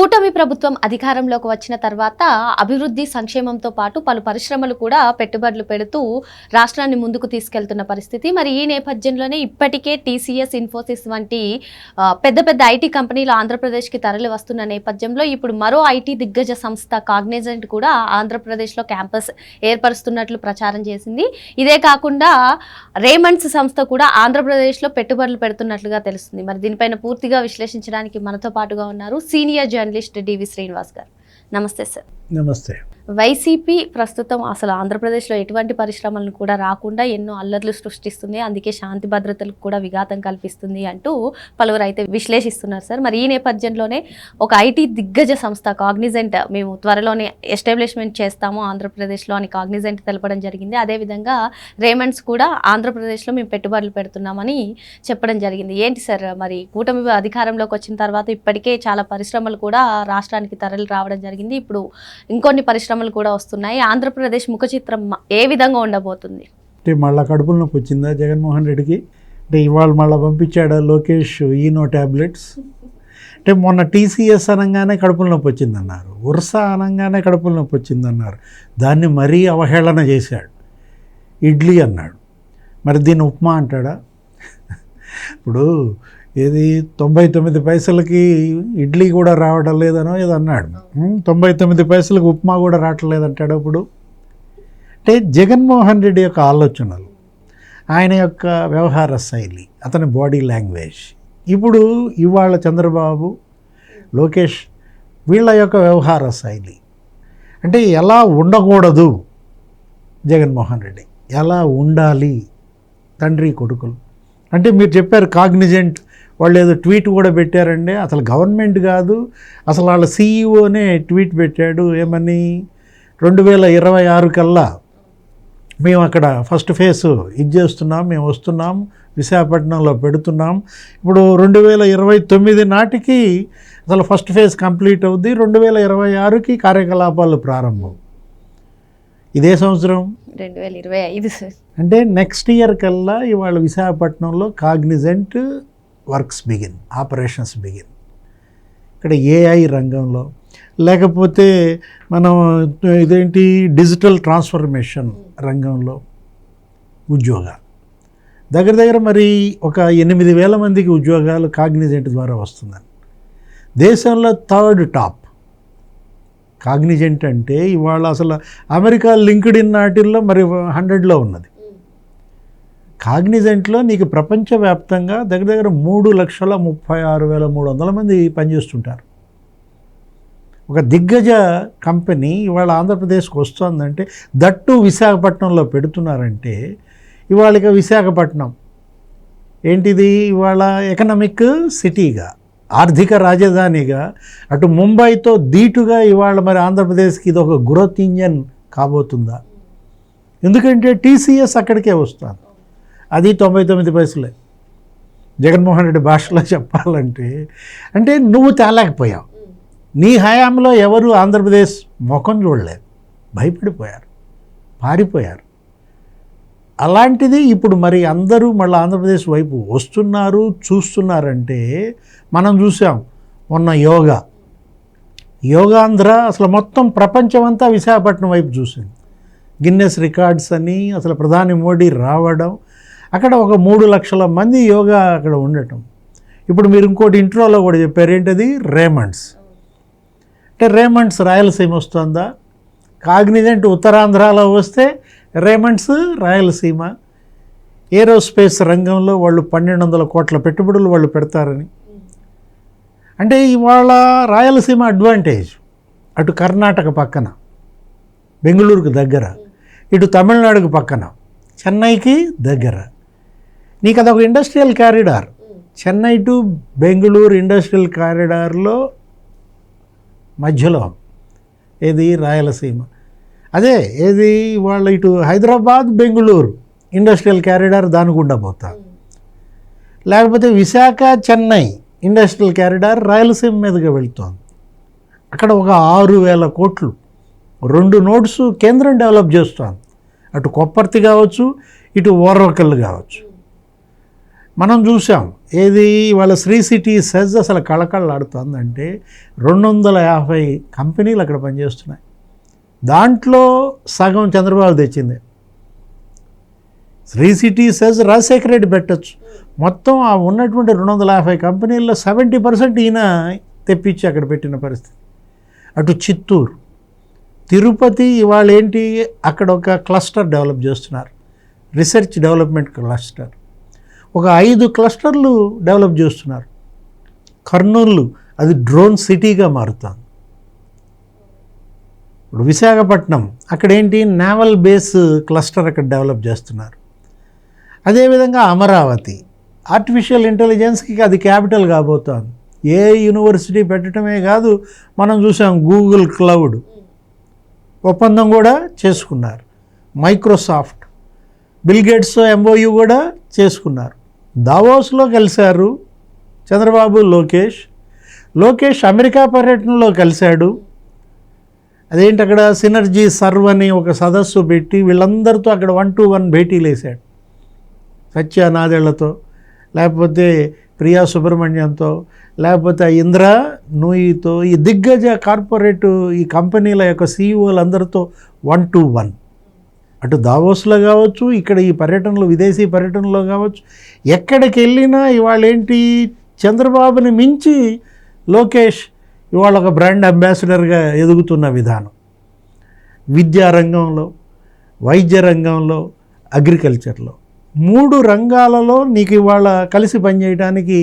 కూటమి ప్రభుత్వం అధికారంలోకి వచ్చిన తర్వాత అభివృద్ధి సంక్షేమంతో పాటు పలు పరిశ్రమలు కూడా పెట్టుబడులు పెడుతూ రాష్ట్రాన్ని ముందుకు తీసుకెళ్తున్న పరిస్థితి. మరి ఈ నేపథ్యంలోనే ఇప్పటికే టీసీఎస్ ఇన్ఫోసిస్ వంటి పెద్ద పెద్ద ఐటీ కంపెనీలు ఆంధ్రప్రదేశ్కి తరలి వస్తున్న నేపథ్యంలో ఇప్పుడు మరో ఐటీ దిగ్గజ సంస్థ కాగ్నిజెంట్ కూడా ఆంధ్రప్రదేశ్లో క్యాంపస్ ఏర్పరుస్తున్నట్లు ప్రచారం చేసింది. ఇదే కాకుండా రేమండ్స్ సంస్థ కూడా ఆంధ్రప్రదేశ్లో పెట్టుబడులు పెడుతున్నట్లుగా తెలుస్తుంది. మరి దీనిపైన పూర్తిగా విశ్లేషించడానికి మనతో పాటుగా ఉన్నారు senior journalist journalist DV Srinivas గారు. నమస్తే సార్. నమస్తే. వైసీపీ ప్రస్తుతం అసలు ఆంధ్రప్రదేశ్లో ఎటువంటి పరిశ్రమలను కూడా రాకుండా ఎన్నో అల్లర్లు సృష్టిస్తుంది. అందుకే శాంతి భద్రతలకు కూడా విఘాతం కల్పిస్తుంది అంటూ పలువురు అయితే విశ్లేషిస్తున్నారు సార్. మరి ఈ నేపథ్యంలోనే ఒక ఐటీ దిగ్గజ సంస్థ కాగ్నిజెంట్ మేము త్వరలోనే ఎస్టాబ్లిష్మెంట్ చేస్తాము ఆంధ్రప్రదేశ్లో అని కాగ్నిజెంట్ తెలపడం జరిగింది. అదేవిధంగా రేమండ్స్ కూడా ఆంధ్రప్రదేశ్లో మేము పెట్టుబడులు పెడుతున్నామని చెప్పడం జరిగింది. ఏంటి సార్ మరి కూటమి అధికారంలోకి వచ్చిన తర్వాత ఇప్పటికే చాలా పరిశ్రమలు కూడా రాష్ట్రానికి తరలి రావడం జరిగింది. ఇప్పుడు ఇంకొన్ని పరిశ్రమలు కూడా వస్తున్నాయి. ఆంధ్రప్రదేశ్ ముఖ చిత్రం ఏ విధంగా ఉండబోతుంది? అంటే మళ్ళీ కడుపుల నొప్పి వచ్చిందా జగన్మోహన్ రెడ్డికి? అంటే ఇవాళ మళ్ళీ పంపించాడా లోకేష్ ఈనో ట్యాబ్లెట్స్ అంటే మొన్న టీసీఎస్ అనగానే కడుపుల నొప్పి వచ్చిందన్నారు ఉర్సా అనగానే కడుపుల నొప్పి వచ్చిందన్నారు దాన్ని మరీ అవహేళన చేశాడు. ఇడ్లీ అన్నాడు. మరి దీన్ని ఉప్మా అంటాడా? ఇప్పుడు ఏది? తొంభై తొమ్మిది పైసలకి ఇడ్లీ కూడా రావడం లేదనో ఏదో అన్నాడు. తొంభై తొమ్మిది పైసలకి ఉప్మా కూడా రావట్లేదు అంటాడు అంటే జగన్మోహన్ రెడ్డి యొక్క ఆలోచనలు ఆయన యొక్క వ్యవహార శైలి అతని బాడీ లాంగ్వేజ్. ఇప్పుడు ఇవాళ చంద్రబాబు లోకేష్ వీళ్ళ యొక్క వ్యవహార శైలి. అంటే ఎలా ఉండకూడదు జగన్మోహన్ రెడ్డి? ఎలా ఉండాలి తండ్రి కొడుకులు? అంటే మీరు చెప్పారు కాగ్నిజెంట్ వాళ్ళు ఏదో ట్వీట్ కూడా పెట్టారండి. అసలు గవర్నమెంట్ కాదు. అసలు వాళ్ళ సీఈఓనే ట్వీట్ పెట్టాడు. ఏమని? రెండు వేల ఇరవై ఆరు కల్లా మేము అక్కడ ఫస్ట్ ఫేజ్ ఇది చేస్తున్నాం మేము వస్తున్నాం విశాఖపట్నంలో పెడుతున్నాం. ఇప్పుడు రెండు వేల ఇరవై తొమ్మిది నాటికి అసలు ఫస్ట్ ఫేజ్ కంప్లీట్ అవుద్ది. రెండు వేల ఇరవై ఆరుకి కార్యకలాపాలు ప్రారంభం. ఇదే సంవత్సరం? రెండు వేల ఇరవై ఐదు. అంటే నెక్స్ట్ ఇయర్ కల్లా ఇవాళ విశాఖపట్నంలో Cognizant works begin operations begin. ఇక్కడ ఏఐ రంగంలో లేకపోతే మనం ఇదేంటి డిజిటల్ ట్రాన్స్ఫర్మేషన్ రంగంలో ఉద్యోగాలు. దగ్గర దగ్గర మరి ఒక ఎనిమిది వేల మందికి ఉద్యోగాలు కాగ్నిజెంట్ ద్వారా వస్తుందని దేశంలో థర్డ్ టాప్. కాగ్నిజెంట్ అంటే ఇవాళ అసలు అమెరికా లింక్డ్ ఇన్ నాటిల్లో మరి హండ్రెడ్లో ఉన్నది. కాగ్నిజెంట్లో నీకు ప్రపంచవ్యాప్తంగా దగ్గర దగ్గర మూడు లక్షల ముప్పై ఆరు వేల మూడు వందల మంది పనిచేస్తుంటారు. ఒక దిగ్గజ కంపెనీ ఇవాళ ఆంధ్రప్రదేశ్కి వస్తుందంటే దట్టు విశాఖపట్నంలో పెడుతున్నారంటే ఇవాళ విశాఖపట్నం. ఏంటిది? ఇవాళ ఎకనామిక్ సిటీగా ఆర్థిక రాజధానిగా అటు ముంబైతో దీటుగా ఇవాళ మరి ఆంధ్రప్రదేశ్కి ఇది ఒక గ్రోత్ ఇంజన్ కాబోతుందా? ఎందుకంటే టీసీఎస్ అక్కడికే వస్తాను అది తొంభై తొమ్మిది పైసలే. జగన్మోహన్ రెడ్డి భాషలో చెప్పాలంటే అంటే నువ్వు తేలేకపోయావు. నీ హయాంలో ఎవరు ఆంధ్రప్రదేశ్ ముఖం చూడలేదు. భయపడిపోయారు. పారిపోయారు. అలాంటిది ఇప్పుడు మరి అందరూ మళ్ళీ ఆంధ్రప్రదేశ్ వైపు వస్తున్నారు చూస్తున్నారంటే మనం చూసాం మొన్న యోగా. యోగాంధ్ర అసలు మొత్తం ప్రపంచమంతా విశాఖపట్నం వైపు చూసింది. గిన్నెస్ రికార్డ్స్ అని అసలు ప్రధాని మోడీ రావడం అక్కడ ఒక మూడు లక్షల మంది యోగా అక్కడ ఉండటం. ఇప్పుడు మీరు ఇంకోటి ఇంట్రోలో కూడా చెప్పారు ఏంటది? రేమండ్స్. అంటే రేమండ్స్ రాయలసీమ వస్తుందా? కాగ్నిజెంట్ ఉత్తరాంధ్రలో వస్తే రేమండ్స్ రాయలసీమ. ఏరోస్పేస్ రంగంలో వాళ్ళు పన్నెండు వందల కోట్ల పెట్టుబడులు వాళ్ళు పెడతారని. అంటే ఇవాళ రాయలసీమ అడ్వాంటేజ్. అటు కర్ణాటక పక్కన బెంగళూరుకు దగ్గర. ఇటు తమిళనాడుకు పక్కన చెన్నైకి దగ్గర. నీకు అదొక industrial corridor Chennai to Bengaluru industrial కారిడార్లో మధ్యలో ఏది? రాయలసీమ. అదే ఏది? వాళ్ళ ఇటు హైదరాబాద్ బెంగళూరు ఇండస్ట్రియల్ క్యారిడార్ దాని గుండా పోతా. లేకపోతే విశాఖ చెన్నై ఇండస్ట్రియల్ క్యారిడార్ రాయలసీమ మీదుగా వెళ్తోంది. అక్కడ ఒక ఆరు వేల కోట్లు రెండు నోట్స్ కేంద్రం డెవలప్ చేస్తోంది. అటు కొప్పర్తి కావచ్చు ఇటు ఓర్వకల్లు కావచ్చు. మనం చూసాం ఏది వాళ్ళ శ్రీ సిటీ సెజ్ అసలు కళకళలాడుతుందంటే రెండు వందల యాభై కంపెనీలు అక్కడ పనిచేస్తున్నాయి. దాంట్లో సగం చంద్రబాబు తెచ్చింది. శ్రీ సిటీ సెజ్ రాజశేఖర రెడ్డి పెట్టచ్చు. మొత్తం ఆ ఉన్నటువంటి రెండు వందల యాభై కంపెనీల్లో సెవెంటీ పర్సెంట్ ఈయన తెప్పించి అక్కడ పెట్టిన పరిస్థితి. అటు చిత్తూరు తిరుపతి ఇవాళ ఏంటి అక్కడ ఒక క్లస్టర్ డెవలప్ చేస్తున్నారు. Research development cluster. ఒక ఐదు క్లస్టర్లు డెవలప్ చేస్తున్నారు. కర్నూలు అది డ్రోన్ సిటీగా మారుతుంది. ఇప్పుడు విశాఖపట్నం అక్కడ ఏంటి నేవల్ బేస్ క్లస్టర్ అక్కడ డెవలప్ చేస్తున్నారు. అదేవిధంగా అమరావతి ఆర్టిఫిషియల్ ఇంటెలిజెన్స్కి అది క్యాపిటల్ కాబోతోంది. ఏ యూనివర్సిటీ పెట్టడమే కాదు మనం చూసాం గూగుల్ క్లౌడ్. ఒప్పందం కూడా చేసుకున్నారు. మైక్రోసాఫ్ట్ బిల్గేట్స్ ఎంఓయూ కూడా చేసుకున్నారు. దావోస్లో కలిశారు చంద్రబాబు లోకేష్. లోకేష్ అమెరికా పర్యటనలో కలిశాడు. అదేంటి అక్కడ సినర్జీ సర్వ్ అని ఒక సదస్సు పెట్టి వీళ్ళందరితో అక్కడ వన్ టు వన్ భేటీలు వేశాడు సత్య నాదేళ్ళతో లేకపోతే ప్రియా సుబ్రహ్మణ్యంతో లేకపోతే ఆ ఇంద్ర నూయితో ఈ దిగ్గజ కార్పొరేట్ ఈ కంపెనీల యొక్క సీఈఓలందరితో వన్ టు వన్. అటు దావోస్లో కావచ్చు ఇక్కడ ఈ పర్యటనలు విదేశీ పర్యటనలో కావచ్చు ఎక్కడికి వెళ్ళినా ఇవాళ ఏంటి చంద్రబాబుని మించి లోకేష్ ఇవాళ ఒక బ్రాండ్ అంబాసిడర్గా ఎదుగుతున్న విధానం. విద్యా రంగంలో వైద్య రంగంలో అగ్రికల్చర్లో. మూడు రంగాలలో నీకు ఇవాళ కలిసి పనిచేయడానికి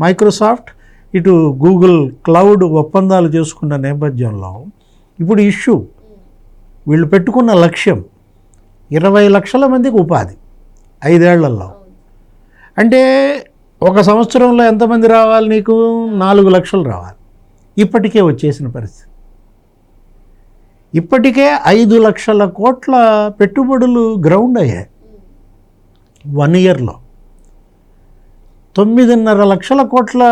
మైక్రోసాఫ్ట్ ఇటు గూగుల్ క్లౌడ్ ఒప్పందాలు చేసుకున్న నేపథ్యంలో ఇప్పుడు ఇష్యూ వీళ్ళు పెట్టుకున్న లక్ష్యం ఇరవై లక్షల మందికి ఉపాధి ఐదేళ్ళలో. అంటే ఒక సంవత్సరంలో ఎంతమంది రావాలి నీకు? నాలుగు లక్షలు రావాలి. ఇప్పటికే వచ్చేసిన పరిస్థితి. ఇప్పటికే ఐదు లక్షల కోట్ల పెట్టుబడులు గ్రౌండ్ అయ్యాయి. వన్ ఇయర్లో. తొమ్మిదిన్నర లక్షల కోట్ల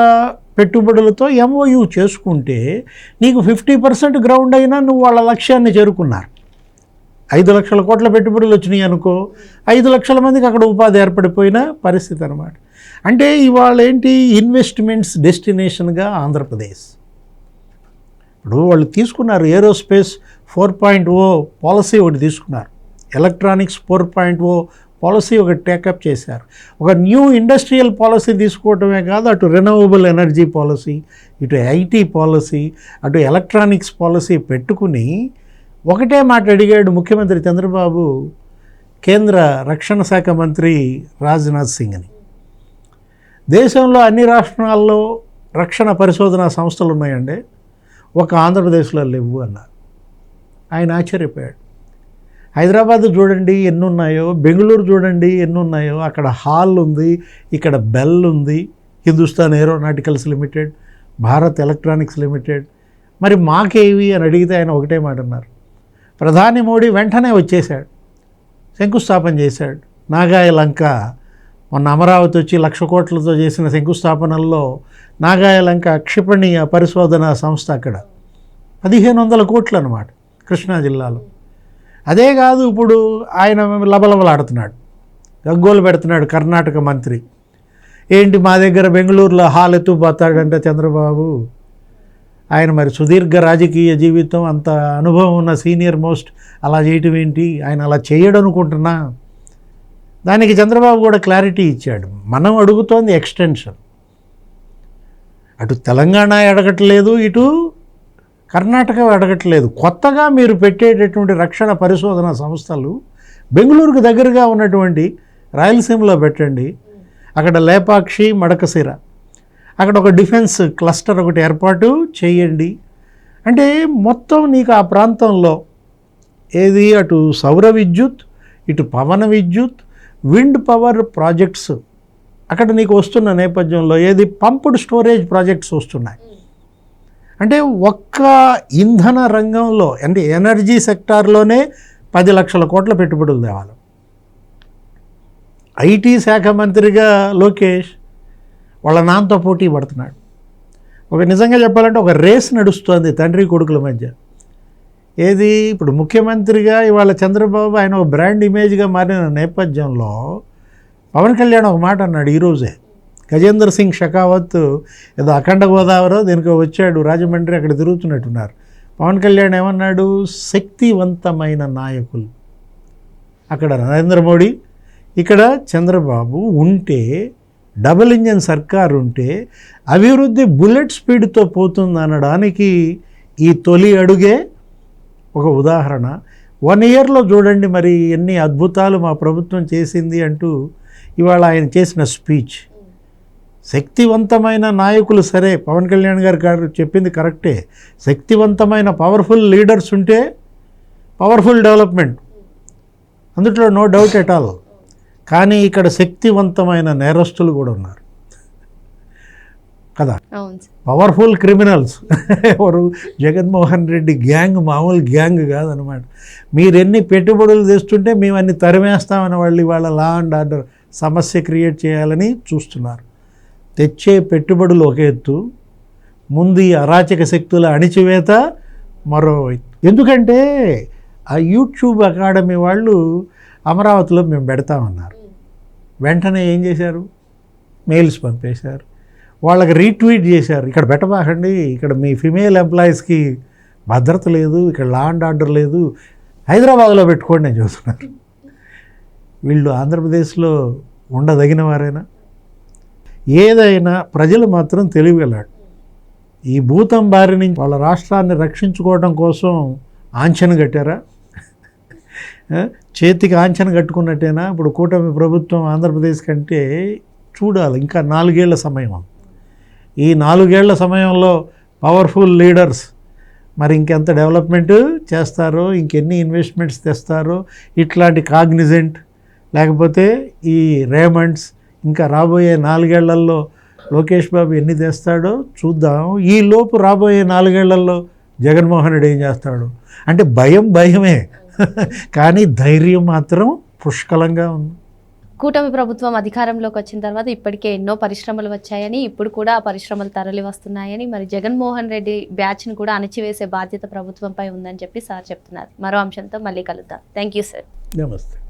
పెట్టుబడులతో ఎంఓయూ చేసుకుంటే నీకు ఫిఫ్టీ పర్సెంట్ గ్రౌండ్ అయినా నువ్వు వాళ్ళ లక్ష్యాన్ని చేరుకున్నారు. ఐదు లక్షల కోట్ల పెట్టుబడులు వచ్చినాయి అనుకో ఐదు లక్షల మందికి అక్కడ ఉపాధి ఏర్పడిపోయిన పరిస్థితి అనమాట అంటే ఇవాళ ఏంటి ఇన్వెస్ట్మెంట్స్ డెస్టినేషన్గా ఆంధ్రప్రదేశ్. ఇప్పుడు వాళ్ళు తీసుకున్నారు aerospace four point O policy ఒకటి తీసుకున్నారు. Electronics four point O policy ఒకటి టేకప్ చేశారు. ఒక న్యూ ఇండస్ట్రియల్ పాలసీ తీసుకోవటమే కాదు అటు రెనవబుల్ ఎనర్జీ పాలసీ ఇటు ఐటీ పాలసీ అటు ఎలక్ట్రానిక్స్ పాలసీ పెట్టుకుని ఒకటే మాట అడిగాడు ముఖ్యమంత్రి చంద్రబాబు కేంద్ర రక్షణ శాఖ మంత్రి రాజ్నాథ్ సింగ్ని దేశంలో అన్ని రాష్ట్రాల్లో రక్షణ పరిశోధన సంస్థలు ఉన్నాయండి. ఒక ఆంధ్రప్రదేశ్లో లేవు అన్నారు. ఆయన ఆశ్చర్యపోయాడు. హైదరాబాద్ చూడండి ఎన్ని ఉన్నాయో బెంగళూరు చూడండి ఎన్ని ఉన్నాయో అక్కడ హాల్ ఉంది ఇక్కడ బెల్ ఉంది Hindustan aeronauticals limited Bharat electronics limited. మరి మాకేవి అని అడిగితే ఆయన ఒకటే మాట అన్నారు. ప్రధాని మోడీ వెంటనే వచ్చేసాడు శంకుస్థాపన చేశాడు. నాగాయ లంక మొన్న అమరావతి వచ్చి లక్ష కోట్లతో చేసిన శంకుస్థాపనల్లో నాగాయ లంక పరిశోధన సంస్థ అక్కడ. పదిహేను వందల కోట్లు అనమాట కృష్ణా జిల్లాలో. అదే కాదు ఇప్పుడు ఆయన లబలబలాడుతున్నాడు. గగ్గోలు పెడుతున్నాడు కర్ణాటక మంత్రి. ఏంటి మా దగ్గర బెంగళూరులో హాల్ ఎత్తుపోతాడంటే చంద్రబాబు. ఆయన మరి సుదీర్ఘ రాజకీయ జీవితం అంత అనుభవం ఉన్న సీనియర్ మోస్ట్ అలా చేయటం ఏంటి? ఆయన అలా చేయడనుకుంటున్నా? దానికి చంద్రబాబు కూడా క్లారిటీ ఇచ్చాడు. మనం అడుగుతోంది ఎక్స్టెన్షన్. అటు తెలంగాణ అడగట్లేదు ఇటు కర్ణాటక అడగట్లేదు. కొత్తగా మీరు పెట్టేటటువంటి రక్షణ పరిశోధన సంస్థలు బెంగళూరుకు దగ్గరగా ఉన్నటువంటి రాయలసీమలో పెట్టండి. అక్కడ లేపాక్షి మడకశిర. అక్కడ ఒక డిఫెన్స్ క్లస్టర్ ఒకటి ఏర్పాటు చేయండి. అంటే మొత్తం నీకు ఆ ప్రాంతంలో ఏది? అటు సౌర విద్యుత్ ఇటు పవన విద్యుత్ విండ్ పవర్ ప్రాజెక్ట్స్. అక్కడ నీకు వస్తున్న నేపథ్యంలో ఏది? పంప్డ్ స్టోరేజ్ ప్రాజెక్ట్స్ వస్తున్నాయి. అంటే ఒక్క ఇంధన రంగంలో అంటే ఎనర్జీ సెక్టార్లోనే పది లక్షల కోట్ల పెట్టుబడులు తేవాలి. ఐటీ శాఖ మంత్రిగా లోకేష్ వాళ్ళ నాన్నతో పోటీ పడుతున్నాడు. ఒక నిజంగా చెప్పాలంటే ఒక రేస్ నడుస్తుంది తండ్రి కొడుకుల మధ్య. ఏది ఇప్పుడు ముఖ్యమంత్రిగా ఇవాళ చంద్రబాబు ఆయన ఒక బ్రాండ్ ఇమేజ్గా మారిన నేపథ్యంలో పవన్ కళ్యాణ్ ఒక మాట అన్నాడు ఈరోజే గజేంద్ర సింగ్ షెకావత్ ఏదో అఖండ గోదావరి దీనికి వచ్చాడు రాజమండ్రి అక్కడ తిరుగుతున్నట్టున్నారు. పవన్ కళ్యాణ్ ఏమన్నాడు? శక్తివంతమైన నాయకులు. అక్కడ నరేంద్ర మోడీ ఇక్కడ చంద్రబాబు ఉంటే డబుల్ ఇంజన్ సర్కార్ ఉంటే అభివృద్ధి బుల్లెట్ స్పీడ్తో పోతుంది అనడానికి ఈ తొలి అడుగే ఒక ఉదాహరణ. వన్ ఇయర్లో చూడండి మరి ఎన్ని అద్భుతాలు మా ప్రభుత్వం చేసింది అంటూ ఇవాళ ఆయన చేసిన స్పీచ్. శక్తివంతమైన నాయకులు సరే పవన్ కళ్యాణ్ గారు గారు చెప్పింది కరెక్టే. శక్తివంతమైన పవర్ఫుల్ లీడర్స్ ఉంటే పవర్ఫుల్ డెవలప్మెంట్. అందుట్లో నో డౌట్ ఎట్ ఆల్. కానీ ఇక్కడ శక్తివంతమైన నేరస్తులు కూడా ఉన్నారు. కదా? పవర్ఫుల్ క్రిమినల్స్ ఎవరు? జగన్మోహన్ రెడ్డి గ్యాంగ్ మామూలు గ్యాంగ్ కాదనమాట మీరు ఎన్ని పెట్టుబడులు తెస్తుంటే మేము అన్ని తరిమేస్తామని వాళ్ళు ఇవాళ లా అండ్ ఆర్డర్ సమస్య క్రియేట్ చేయాలని చూస్తున్నారు. తెచ్చే పెట్టుబడులు ఒక ఎత్తు ముందు ఈ అరాచక శక్తుల అణిచివేత మరో. ఎందుకంటే ఆ యూట్యూబ్ అకాడమీ వాళ్ళు అమరావతిలో మేము పెడతామన్నారు. వెంటనే ఏం చేశారు? మెయిల్స్ పంపేశారు. వాళ్ళకి రీట్వీట్ చేశారు. ఇక్కడ పెట్టబాకండి ఇక్కడ మీ ఫిమేల్ ఎంప్లాయీస్కి భద్రత లేదు ఇక్కడ లా అండ్ ఆర్డర్ లేదు. హైదరాబాద్లో పెట్టుకోండి నేను చూస్తున్నారు. వీళ్ళు ఆంధ్రప్రదేశ్లో ఉండదగిన వారైనా? ఏదైనా ప్రజలు మాత్రం తెలివిగలాడు ఈ భూతం బారి నుంచి వాళ్ళ రాష్ట్రాన్ని రక్షించుకోవడం కోసం ఆంచన కట్టారా? చేతికి ఆంచన కట్టుకున్నట్టేనా? ఇప్పుడు కూటమి ప్రభుత్వం ఆంధ్రప్రదేశ్ కంటే చూడాలి. ఇంకా నాలుగేళ్ళ సమయం. ఈ నాలుగేళ్ళ సమయంలో పవర్ఫుల్ లీడర్స్ మరి ఇంకెంత డెవలప్మెంట్ చేస్తారో ఇంకెన్ని ఇన్వెస్ట్మెంట్స్ తెస్తారో ఇట్లాంటి కాగ్నిజెంట్ లేకపోతే ఈ రేమండ్స్ ఇంకా రాబోయే నాలుగేళ్ళలో లోకేష్ బాబు ఎన్ని తెస్తాడో చూద్దాం. ఈ లోపు రాబోయే నాలుగేళ్ళలో జగన్మోహన్ రెడ్డి ఏం చేస్తాడు? అంటే భయం భయమే. కానీ ధైర్యం మాత్రం పుష్కలంగా ఉంది. కూటమి ప్రభుత్వం అధికారంలోకి వచ్చిన తర్వాత ఇప్పటికే ఎన్నో పరిశ్రమలు వచ్చాయని ఇప్పుడు కూడా ఆ పరిశ్రమలు తరలి వస్తున్నాయని మరి జగన్మోహన్ రెడ్డి బ్యాచ్ను కూడా అణచివేసే బాధ్యత ప్రభుత్వంపై ఉందని చెప్పి సార్ చెప్తున్నారు. మరో అంశంతో మళ్ళీ కలుద్దాం. Thank you sir. నమస్తే.